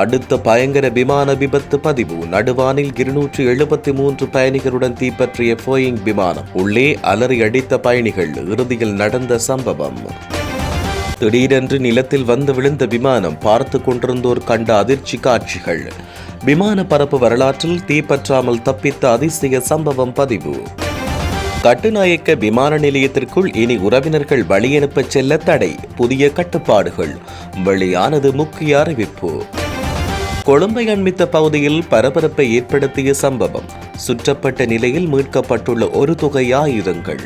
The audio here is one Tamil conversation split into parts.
அடுத்த பயங்கர விமான விபத்து பதிவு. நடுவானில் இருநூற்று எழுபத்தி மூன்று பயணிகளுடன் தீப்பற்றிய போயிங் விமானம். உள்ளே அலறி அடித்த பயணிகள். இறுதியில் நடந்த சம்பவம். திடீரென்று நிலத்தில் வந்து விழுந்த விமானம் பார்த்து கொண்டிருந்தோர் கண்ட அதிர்ச்சி காட்சிகள். விமான பரப்பு வரலாற்றில் தீப்பற்றாமல் தப்பித்த அதிசய சம்பவம் பதிவு. கட்டுநாயக்க விமான நிலையத்திற்குள் இனி உறவினர்கள் வழியனுப்ப செல்ல தடை. புதிய கட்டுப்பாடுகள். வெளியானது முக்கிய அறிவிப்பு. கொழும்பை அண்மித்த பகுதியில் பரபரப்பை ஏற்படுத்திய சம்பவம். சுற்றப்பட்ட நிலையில் மீட்கப்பட்டுள்ள ஒரு தொகை ஆயுதங்கள்.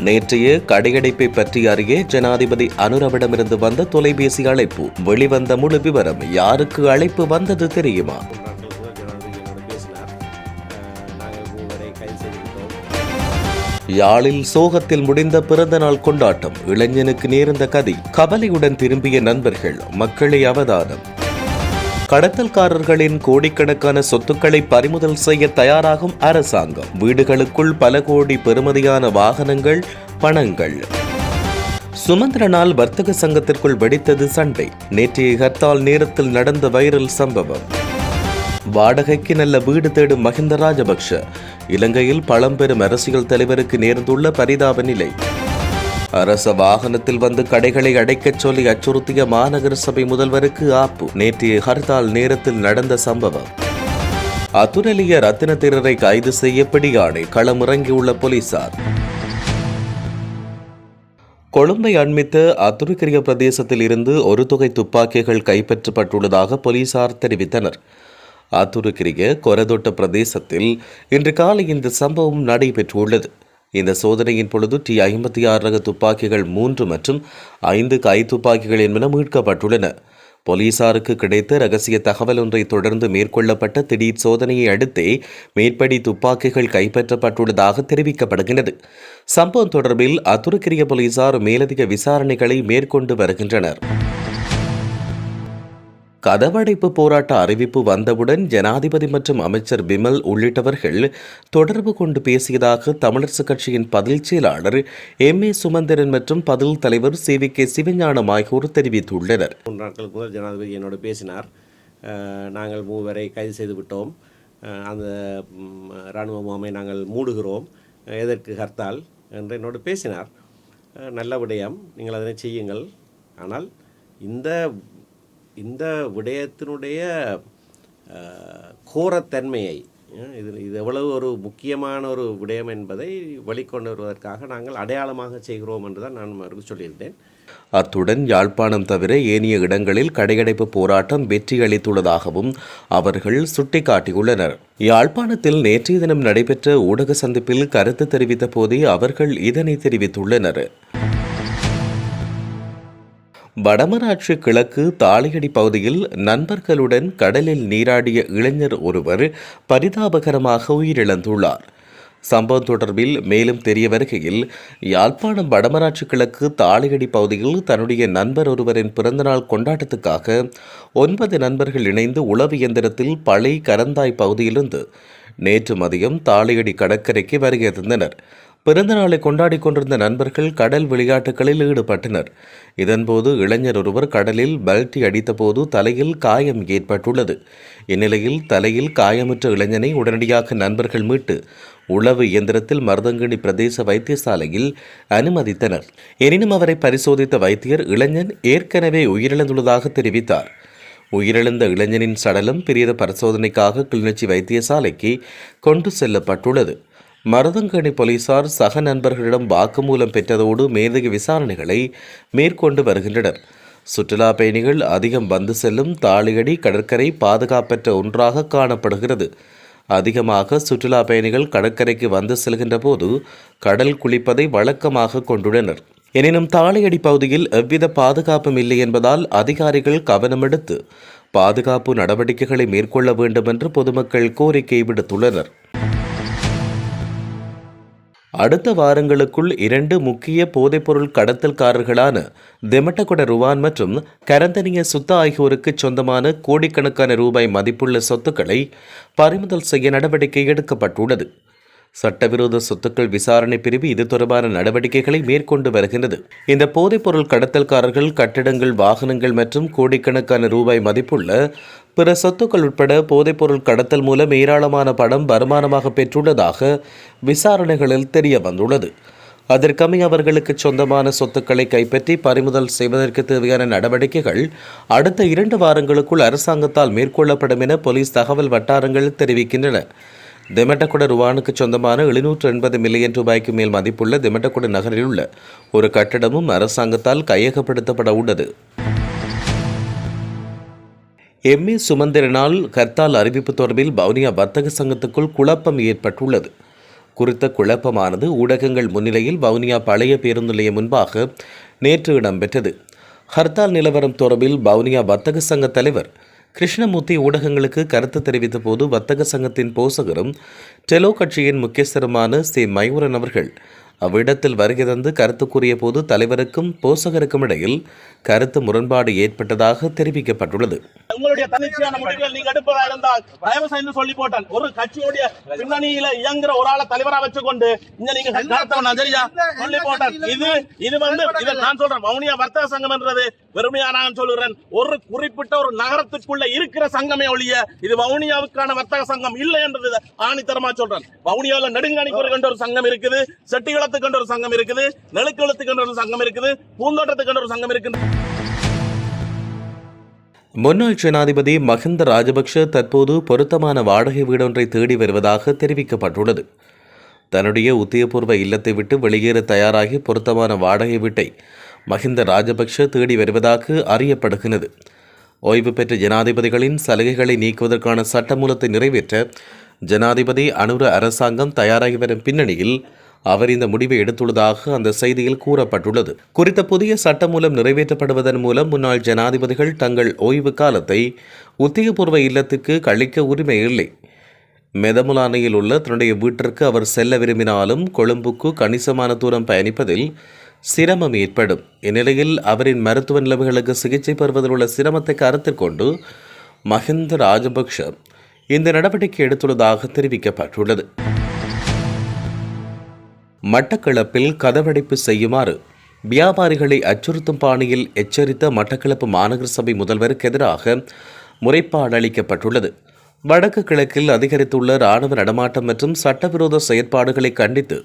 நேற்றைய கடையடைப்பை பற்றி அறிய ஜனாதிபதி அனுரவிடமிருந்து வந்த தொலைபேசி அழைப்பு. வெளிவந்த முழு விவரம் யாருக்கு அழைப்பு வந்தது தெரியுமா? யாழில் சோகத்தில் முடிந்த பிறந்தநாள் கொண்டாட்டம். இளைஞனுக்கு நேர்ந்த கதை. கவலையுடன் திரும்பிய நண்பர்கள் மக்களை அவதானம் கடத்தல்காரர்களின் கோடிக்கணக்கான சொத்துக்களை பறிமுதல் செய்ய தயாராகும் அரசாங்கம். வீடுகளுக்குள் பல கோடி பெறுமதியான வாகனங்கள் பணங்கள். சுமந்திரனால் வர்த்தக சங்கத்திற்குள் வெடித்தது சண்டை. நேற்றைய ஹர்த்தால் நேரத்தில் நடந்த வைரல் சம்பவம். வாடகைக்கு நல்ல வீடு தேடும் மஹிந்த ராஜபக்ஷ. இலங்கையில் பழம்பெரும் அரசியல் தலைவருக்கு நேர்ந்துள்ள பரிதாப நிலை. அரச வாகனத்தில் வந்து கடைகளை அடைக்கச் சொல்லி அச்சுறுத்திய மாநகர சபை முதல்வருக்கு ஆப்பு. நேற்றைய ஹர்தால் நேரத்தில் நடந்த சம்பவம். அத்துரலிய ரத்தின தேரரை கைது செய்ய பிடியாணை களமிறங்கியுள்ள போலீசார். கொழும்பை அண்மித்த அத்துருக்கிரிய பிரதேசத்தில் இருந்து ஒரு தொகை துப்பாக்கிகள் கைப்பற்றப்பட்டுள்ளதாக போலீசார் தெரிவித்தனர். அத்துருக்கிரிய கொரதொட்ட பிரதேசத்தில் இன்று காலை இந்த சம்பவம் நடைபெற்றுள்ளது. இந்த சோதனையின் பொழுது டி ஐம்பத்தி ஆறு ரக துப்பாக்கிகள் மூன்று மற்றும் ஐந்து கை துப்பாக்கிகள் என்பன மீட்கப்பட்டுள்ளன. போலீசாருக்கு கிடைத்த ரகசிய தகவல் ஒன்றை தொடர்ந்து மேற்கொள்ளப்பட்ட திடீர் சோதனையை அடுத்தே மேற்படி துப்பாக்கிகள் கைப்பற்றப்பட்டுள்ளதாக தெரிவிக்கப்படுகின்றது. சம்பவம் தொடர்பில் அத்துருக்கிரிய போலீசார் மேலதிக விசாரணைகளை மேற்கொண்டு வருகின்றனர். கதவடைப்பு போராட்ட அறிவிப்பு வந்தவுடன் ஜனாதிபதி மற்றும் அமைச்சர் விமல் உள்ளிட்டவர்கள் தொடர்பு கொண்டு பேசியதாக தமிழரசுக் கட்சியின் பதில் செயலாளர் எம் ஏ சுமந்திரன் மற்றும் பதில் தலைவர் சி வி கே சிவஞானம் ஆகியோர் தெரிவித்துள்ளனர். மூன்று நாட்களுக்கு முதல் ஜனாதிபதி என்னோடு பேசினார். நாங்கள் மூவரை கைது செய்து விட்டோம். அந்த இராணுவ முகாமை நாங்கள் மூடுகிறோம். எதற்கு ஹர்த்தால் என்று என்னோடு பேசினார். நல்ல விடயம். நீங்கள் அதனை செய்யுங்கள். ஆனால் இந்த இந்த விடயத்தினுடைய கோரத்தன்மையை இது இது எவ்வளவு ஒரு முக்கியமான ஒரு விடயம் என்பதை வெளிக்கொண்டு வருவதற்காக நாங்கள் அடையாளமாக செய்கிறோம் என்று தான் நான் அவருக்கு சொல்லியிருந்தேன். அத்துடன் யாழ்ப்பாணம் தவிர ஏனைய இடங்களில் கடையடைப்பு போராட்டம் வெற்றியளித்துள்ளதாகவும் அவர்கள் சுட்டிக்காட்டியுள்ளனர். யாழ்ப்பாணத்தில் நேற்றைய தினம் நடைபெற்ற ஊடக சந்திப்பில் கருத்து தெரிவித்த போதே அவர்கள் இதனை தெரிவித்துள்ளனர். வடமராட்சி கிழக்கு தாளையடி பகுதியில் நண்பர்களுடன் கடலில் நீராடிய இளைஞர் ஒருவர் பரிதாபகரமாக உயிரிழந்துள்ளார். சம்பவம் தொடர்பில் மேலும் தெரிய வருகையில் யாழ்ப்பாணம் வடமராட்சி கிழக்கு தாளையடி பகுதியில் தன்னுடைய நண்பர் ஒருவரின் பிறந்தநாள் கொண்டாட்டத்துக்காக ஒன்பது நண்பர்கள் இணைந்து உளவு இயந்திரத்தில் பழை கரந்தாய் பகுதியிலிருந்து நேற்று மதியம் தாளையடி கடற்கரைக்கு வருகை தந்தனர். பிறந்தநாளை கொண்டாடி கொண்டிருந்த நண்பர்கள் கடல் விளையாட்டுகளில் ஈடுபட்டனர். இதன்போது இளைஞர் ஒருவர் கடலில் பல்டி அடித்தபோது தலையில் காயம் ஏற்பட்டுள்ளது. இந்நிலையில் தலையில் காயமுற்ற இளைஞனை உடனடியாக நண்பர்கள் மீட்டு உளவு இயந்திரத்தில் மருதங்கிணி பிரதேச வைத்தியசாலையில் அனுமதித்தனர். எனினும் அவரை பரிசோதித்த வைத்தியர் இளைஞன் ஏற்கனவே உயிரிழந்துள்ளதாக தெரிவித்தார். உயிரிழந்த இளைஞனின் சடலம் பிரேத பரிசோதனைக்காக கிளிநொச்சி வைத்தியசாலைக்கு கொண்டு செல்லப்பட்டுள்ளது. மருதங்கணி போலீசார் சக நண்பர்களிடம் வாக்குமூலம் பெற்றதோடு மேலதிக விசாரணைகளை மேற்கொண்டு வருகின்றனர். சுற்றுலா பயணிகள் அதிகம் வந்து செல்லும் தாளியடி கடற்கரை பாதுகாப்பற்ற ஒன்றாக காணப்படுகிறது. அதிகமாக சுற்றுலா பயணிகள் கடற்கரைக்கு வந்து செல்கின்ற போது கடல் குளிப்பதை வழக்கமாக கொண்டுள்ளனர். எனினும் தாளையடி பகுதியில் எவ்வித பாதுகாப்பும் இல்லை என்பதால் அதிகாரிகள் கவனமெடுத்து பாதுகாப்பு நடவடிக்கைகளை மேற்கொள்ள வேண்டும் என்று பொதுமக்கள் கோரிக்கை விடுத்துள்ளனர். அடுத்த வாரங்களுக்குள் இரண்டு முக்கிய போதைப்பொருள் கடத்தல்காரர்களான தெமட்டகொட ருவான் மற்றும் கரந்தனிய சுத்தா ஆகியோருக்கு சொந்தமான கோடிக்கணக்கான ரூபாய் மதிப்புள்ள சொத்துக்களை பறிமுதல் செய்ய நடவடிக்கை எடுக்கப்பட்டுள்ளது. சட்டவிரோத சொத்துக்கள் விசாரணை பிரிவு இது தொடர்பான நடவடிக்கைகளை மேற்கொண்டு வருகின்றது. இந்த போதைப்பொருள் கடத்தல்காரர்கள் கட்டிடங்கள் வாகனங்கள் மற்றும் கோடிக்கணக்கான ரூபாய் மதிப்புள்ள பிற சொத்துக்கள் உட்பட போதைப்பொருள் கடத்தல் மூலம் ஏராளமான பணம் வருமானமாக பெற்றுள்ளதாக விசாரணைகளில் தெரிய வந்துள்ளது அதற்கமைய அவர்களுக்கு சொந்தமான சொத்துக்களை கைப்பற்றி பறிமுதல் செய்வதற்கு தேவையான நடவடிக்கைகள் அடுத்த இரண்டு வாரங்களுக்குள் அரசாங்கத்தால் மேற்கொள்ளப்படும் என போலீஸ் தகவல் வட்டாரங்கள் தெரிவிக்கின்றன. திமட்டக்குட ருவானுக்கு சொந்தமான எழுநூற்று எண்பது மில்லியன் ரூபாய்க்கு மேல் மதிப்புள்ள திமட்டக்குட நகரில் உள்ள ஒரு கட்டடமும் அரசாங்கத்தால் கையகப்படுத்தப்பட உள்ளது. எம். ஏ. சுமந்திரனால் கர்த்தால் அறிவிப்பு தொடர்பில் வவுனியா வர்த்தக சங்கத்துக்குள் குழப்பம் ஏற்பட்டுள்ளது. குறித்த குழப்பமானது ஊடகங்கள் முன்னிலையில் வவுனியா பழைய பேருந்து நிலையம் முன்பாக நேற்று இடம்பெற்றது. ஹர்த்தால் நிலவரம் தொடர்பில் வவுனியா வர்த்தக சங்க தலைவர் கிருஷ்ணமூர்த்தி ஊடகங்களுக்கு கருத்து தெரிவித்த போது வர்த்தக சங்கத்தின் போசகரும் டெலோ கட்சியின் முக்கியஸ்தருமான சி. மயூரன் அவர்கள் அவ்விடத்தில் வருகை தந்து கருத்து கூறிய போது தலைவருக்கும் போசகருக்கும் இடையில் கருத்து முரண்பாடு ஏற்பட்டதாக தெரிவிக்கப்பட்டுள்ளது. உங்களுடைய தன்னிச்சையான முடிவுகள் நீங்க எடுப்பதா இருந்தால் தயவு செய்து சொல்லி போட்டான் ஒரு கட்சியுடைய பின்னணியில இயங்குற ஒரு ஆளை தலைவரா வச்சுக்கொண்டு இங்க நீங்க நடத்தவனா சரியா? சொல்லி போட்டான் இது இது வந்து இதை நான் சொல்றேன் மௌனியா வர்த்தக சங்கம் என்றது வெறுமையா நான் ஒரு குறிப்பிட்ட ஒரு நகரத்துக்குள்ள இருக்கிற சங்கமே ஒழிய இது வவுனியாவுக்கான வர்த்தக சங்கம் இல்லை என்றது ஆணித்தரமா சொல்றேன். வவுனியாவில் நெடுங்காணிக்கூர் கண்ட ஒரு சங்கம் இருக்குது செட்டிகுளத்துக்கு ஒரு சங்கம் இருக்குது நெலுக்குளத்துக்கு ஒரு சங்கம் இருக்குது பூந்தோட்டத்துக்கு ஒரு சங்கம் இருக்குது. முன்னாள் ஜனாதிபதி மஹிந்த ராஜபக்ஷ தற்போது பொருத்தமான வாடகை வீடொன்றை தேடி வருவதாக தெரிவிக்கப்பட்டுள்ளது. தன்னுடைய உத்தியபூர்வ இல்லத்தை விட்டு வெளியேற தயாராகி பொருத்தமான வாடகை வீட்டை மஹிந்த ராஜபக்ஷ தேடி வருவதாக அறியப்படுகிறது ஓய்வு பெற்ற ஜனாதிபதிகளின் சலுகைகளை நீக்குவதற்கான சட்டமூலத்தை நிறைவேற்ற ஜனாதிபதி அனுர அரசாங்கம் தயாராகி வரும் பின்னணியில் அவர் இந்த முடிவை எடுத்துள்ளதாக அந்த செய்தியில் கூறப்பட்டுள்ளது. குறித்த புதிய சட்டமூலம் நிறைவேற்றப்படுவதன் மூலம் முன்னாள் ஜனாதிபதிகள் தங்கள் ஓய்வு காலத்தை உத்தியபூர்வ இல்லத்துக்கு கழிக்க உரிமை இல்லை. மெதமுலானையில் உள்ள தன்னுடைய வீட்டிற்கு அவர் செல்ல விரும்பினாலும் கொழும்புக்கு கணிசமான தூரம் பயணிப்பதில் சிரமம் ஏற்படும். இந்நிலையில் அவரின் மருத்துவ நிலவுகளுக்கு சிகிச்சை பெறுவதில் உள்ள சிரமத்தை கருத்தில் கொண்டு மஹிந்த ராஜபக்ஷ இந்த நடவடிக்கை எடுத்துள்ளதாக தெரிவிக்கப்பட்டுள்ளது. மட்டக்களப்பில் கதவடைப்பு செய்யுமாறு வியாபாரிகளை அச்சுறுத்தும் பாணியில் எச்சரித்த மட்டக்களப்பு மாநகர சபை முதல்வருக்கு எதிராக முறைப்பாடு அளிக்கப்பட்டுள்ளது. வடக்கு கிழக்கில் அதிகரித்துள்ள இராணுவ நடமாட்டம் மற்றும் சட்டவிரோத செயற்பாடுகளை கண்டித்து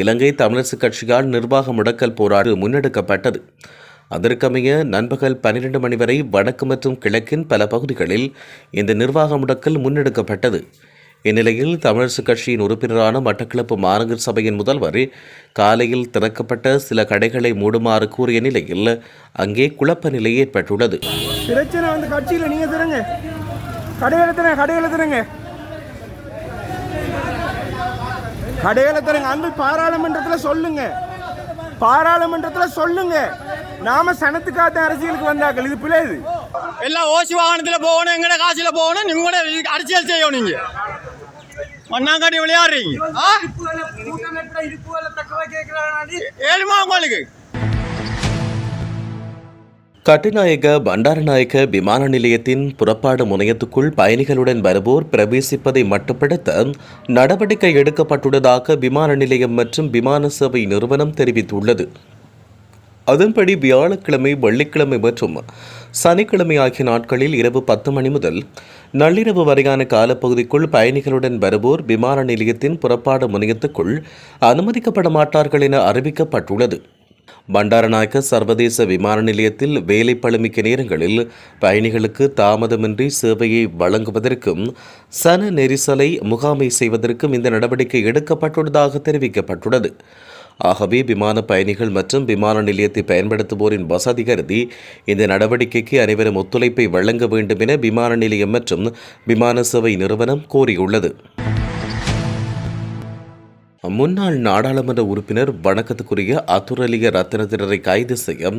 இலங்கை தமிழரசு கட்சியால் நிர்வாக முடக்கல் போராட்டம் முன்னெடுக்கப்பட்டது. அதற்கமைய நண்பகல் பன்னிரண்டு மணி வரை வடக்கு மற்றும் கிழக்கின் பல பகுதிகளில் இந்த நிர்வாக முடக்கல் முன்னெடுக்கப்பட்டது. இந்நிலையில் தமிழரசு கட்சியின் உறுப்பினரான மட்டக்களப்பு மாநகர சபையின் முதல்வர் காலையில் திறக்கப்பட்ட சில கடைகளை மூடுமாறு கூறிய நிலையில் அங்கே குழப்ப நிலை ஏற்பட்டுள்ளது. பிரச்சனை வந்து கட்சியில் நீங்கள் தருங்க கடைகளை தருங்க கடைகளை தருங்க கடையில தருங்க. அந்த பாராளுமன்றத்தில் சொல்லுங்க. பாராளுமன்றத்தில் சொல்லுங்க. நாம சனத்துக்காக அரசியலுக்கு வந்தாக்கள் இது பிள்ளை இது. எல்லாம் ஓசி வாகனத்தில் போகணும் எங்கட காசில் போகணும் நீங்க கூட அரசியல் செய்யணும் நீங்க. மண்ணாங்காட்டி விளையாடுறீங்க. ஆ? ஏழுமா உங்களுக்கு? கட்டுநாயக பண்டாரநாயக்க விமான நிலையத்தின் புறப்பாடு முனையத்துக்குள் பயணிகளுடன் வருவோர் பிரவேசிப்பதை மட்டுப்படுத்த நடவடிக்கை எடுக்கப்பட்டுள்ளதாக விமான நிலையம் மற்றும் விமான சேவை நிறுவனம் தெரிவித்துள்ளது. அதன்படி வியாழக்கிழமை வெள்ளிக்கிழமை மற்றும் சனிக்கிழமை ஆகிய நாட்களில் இரவு பத்து மணி முதல் நள்ளிரவு வரையான காலப்பகுதிக்குள் பயணிகளுடன் வருவோர் விமான நிலையத்தின் புறப்பாடு முனையத்துக்குள் அனுமதிக்கப்பட மாட்டார்கள் என அறிவிக்கப்பட்டுள்ளது. பண்டாரநாயக்க சர்வதேச விமான நிலையத்தில் வேலை பழுமிக்க நேரங்களில் பயணிகளுக்கு தாமதமின்றி சேவையை வழங்குவதற்கும் சன நெரிசலை முகாமை செய்வதற்கும் இந்த நடவடிக்கை எடுக்கப்பட்டுள்ளதாக தெரிவிக்கப்பட்டுள்ளது. ஆகவே விமான பயணிகள் மற்றும் விமான நிலையத்தை பயன்படுத்துவோரின் வசதி கருதி இந்த நடவடிக்கைக்கு அனைவரும் ஒத்துழைப்பை வழங்க வேண்டும் என விமான நிலையம் மற்றும் விமான சேவை நிறுவனம் கோரியுள்ளது. முன்னாள் நாடாளுமன்ற உறுப்பினர் வணக்கத்துக்குரிய அத்துரலிய ரத்தினத்தினரை கைது செய்ய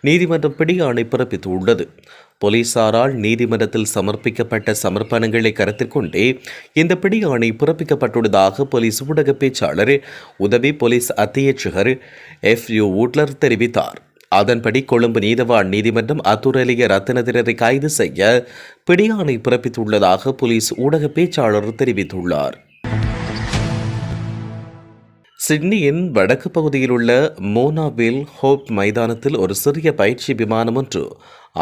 நீதிமன்றம் பிடியாணை பிறப்பித்துள்ளது. போலீசாரால் நீதிமன்றத்தில் சமர்ப்பிக்கப்பட்ட சமர்ப்பணங்களை கருத்தில் கொண்டே இந்த பிடியாணை பிறப்பிக்கப்பட்டுள்ளதாக போலீஸ் ஊடக பேச்சாளர் உதவி போலீஸ் அத்தியட்சகர் எஃப். யு. ஊட்லர் தெரிவித்தார். அதன்படி கொழும்பு நீதவான் நீதிமன்றம் அத்துரலிய ரத்தினத்தினரை கைது செய்ய பிடியாணை பிறப்பித்துள்ளதாக போலீஸ் ஊடக பேச்சாளர் தெரிவித்துள்ளார். சிட்னியின் வடக்கு பகுதியில் உள்ள மோனாவில் ஹோப் மைதானத்தில் ஒரு சிறிய பயிற்சி விமானம் ஒன்று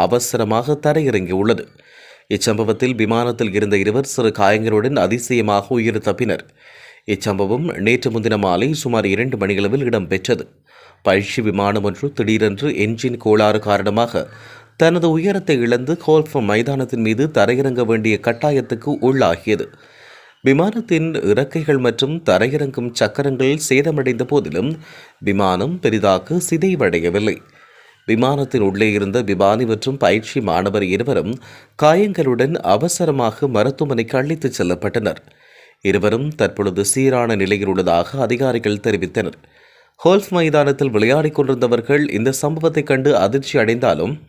அவசரமாக தரையிறங்கியுள்ளது. இச்சம்பவத்தில் விமானத்தில் இருந்த இருவர் சிறு காயங்களுடன் அதிசயமாக உயிர் தப்பினர். இச்சம்பவம் நேற்று முன்தின மாலை சுமார் இரண்டு மணியளவில் இடம்பெற்றது. பயிற்சி விமானம் ஒன்று திடீரென்று என்ஜின் கோளாறு காரணமாக தனது உயரத்தை இழந்து கோல்ஃப் மைதானத்தின் மீது தரையிறங்க வேண்டிய கட்டாயத்துக்கு உள்ளாகியது. விமானத்தின் இறக்கைகள் மற்றும் தரையிறங்கும் சக்கரங்கள் சேதமடைந்த போதிலும் விமானம் பெரிதாக சிதைவடையவில்லை. விமானத்தின் உள்ளே இருந்த விமானி மற்றும் பயிற்சி மாணவர் இருவரும் காயங்களுடன் அவசரமாக மருத்துவமனைக்கு அழைத்துச் செல்லப்பட்டனர். இருவரும் தற்பொழுது சீரான நிலையில் உள்ளதாக அதிகாரிகள் தெரிவித்தனர். ஹோல்ஃப் மைதானத்தில் விளையாடிக் கொண்டிருந்தவர்கள் இந்த சம்பவத்தைக் கண்டு அதிர்ச்சி அடைந்தாலும்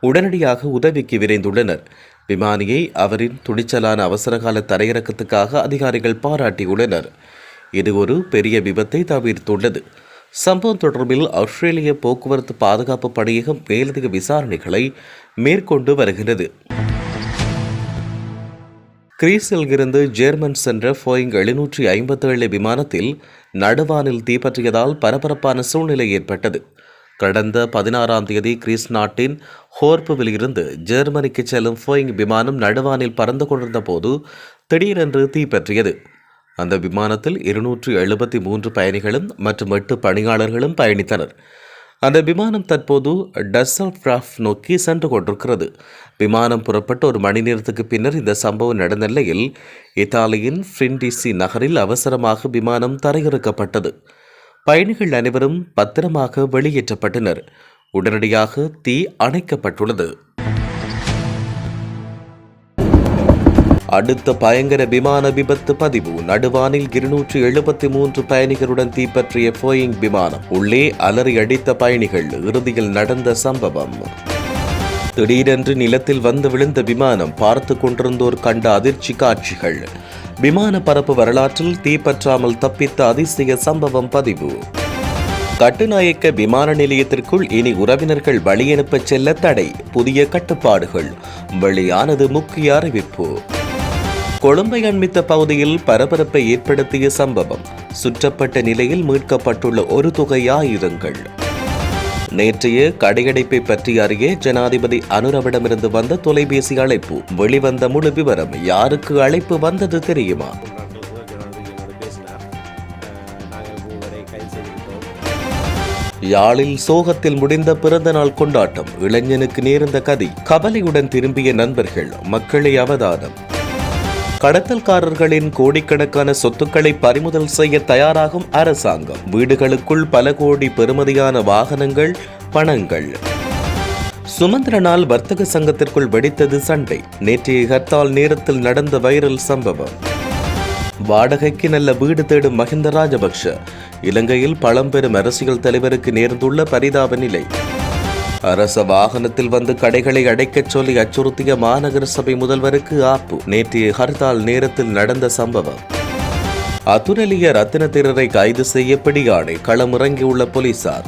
உடனடியாக உதவிக்கு விரைந்துள்ளனர். விமானியை அவரின் துணிச்சலான அவசரகால தரையிறக்கத்துக்காக அதிகாரிகள் பாராட்டியுள்ளனர். இது ஒரு பெரிய விபத்தை தவிர்த்துள்ளது. சம்பவம் தொடர்பில் ஆஸ்திரேலிய போக்குவரத்து பாதுகாப்பு படையகம் மேலதிக விசாரணைகளை மேற்கொண்டு வருகிறது. கிரீஸில் இருந்து ஜேர்மன் சென்ற போயிங் எழுநூற்றி ஐம்பத்தேழு விமானத்தில் நடுவானில் தீப்பற்றியதால் பரபரப்பான சூழ்நிலை ஏற்பட்டது. கடந்த பதினாறாம் தேதி கிரீஸ் நாட்டின் ஹோர்புவில் இருந்து ஜெர்மனிக்கு செல்லும் ஃபோயிங் விமானம் நடுவானில் பறந்து கொண்டிருந்த போது திடீரென்று தீப்பற்றியது அந்த விமானத்தில் இருநூற்று எழுபத்தி மூன்று பயணிகளும் மற்றும் எட்டு பணியாளர்களும் பயணித்தனர். அந்த விமானம் தற்போது டஸ்ஸல்ஃப்ராஃப் நோக்கி சென்று கொண்டிருக்கிறது. விமானம் புறப்பட்ட ஒரு மணி நேரத்துக்கு பின்னர் இந்த சம்பவம் நடந்த நிலையில் இத்தாலியின் ஃப்ரிண்டிசி நகரில் அவசரமாக விமானம் தரையிறக்கப்பட்டது. பயணிகள் அனைவரும் பத்திரமாக வெளியேற்றப்பட்டனர். உடனடியாக தீ அணைக்கப்பட்டுள்ளது. அடுத்த பயங்கர விமான விபத்து பதிவு. நடுவானில் இருநூற்று எழுபத்தி மூன்று பயணிகளுடன் தீப்பற்றிய போயிங் விமானம். உள்ளே அலறி அடித்த பயணிகள். இறுதியில் நடந்த சம்பவம். திடீரென்று நிலத்தில் வந்து விழுந்த விமானம். பார்த்து கொண்டிருந்தோர் கண்ட அதிர்ச்சி காட்சிகள். விமான பரப்பு வரலாற்றில் தீப்பற்றாமல் தப்பித்த அதிசய சம்பவம் பதிவு. கட்டுநாயக்க விமான நிலையத்திற்குள் இனி உறவினர்கள் வழியனுப்ப செல்ல தடை புதிய கட்டுப்பாடுகள் வெளியானது முக்கிய அறிவிப்பு. கொழும்பை அண்மித்த பகுதியில் பரபரப்பை ஏற்படுத்திய சம்பவம் சுற்றப்பட்ட நிலையில் மீட்கப்பட்டுள்ள ஒரு தொகை ஆயுதங்கள். நேற்றைய கடையடைப்பை பற்றி அறிய ஜனாதிபதி அனுரவிடமிருந்து வந்த தொலைபேசி அழைப்பு வெளிவந்த முழு விவரம் யாருக்கு அழைப்பு வந்தது தெரியுமா? யாழில் சோகத்தில் முடிந்த பிறந்தநாள் கொண்டாட்டம் இளைஞனுக்கு நேர்ந்த கதி கவலையுடன் திரும்பிய நண்பர்கள் மக்களை அவதானம் கடத்தல்காரர்களின் கோடிக்கணக்கான சொத்துக்களை பறிமுதல் செய்ய தயாராகும் அரசாங்கம். வீடுகளுக்குள் பல கோடி பெறுமதியான வாகனங்கள் பணங்கள். சுமந்திரனால் வர்த்தக சங்கத்திற்குள் வெடித்தது சண்டை. நேற்றைய ஹர்த்தால் நேரத்தில் நடந்த வைரல் சம்பவம். வாடகைக்கு நல்ல வீடு தேடும் மஹிந்த ராஜபக்ஷ. இலங்கையில் பழம்பெரும் அரசியல் தலைவருக்கு நேர்ந்துள்ள பரிதாப நிலை. அரச வாகனத்தில் வந்து கடைகளை அடைக்கச் சொல்லி அச்சுறுத்திய மாநகர சபை முதல்வருக்கு ஆப்பு. நேற்றைய ஹர்த்தால் நேரத்தில் நடந்த சம்பவம். அதுரலிய ரத்தின தேரரை கைது செய்ய பிடியாணை களமிறங்கியுள்ள போலீசார்.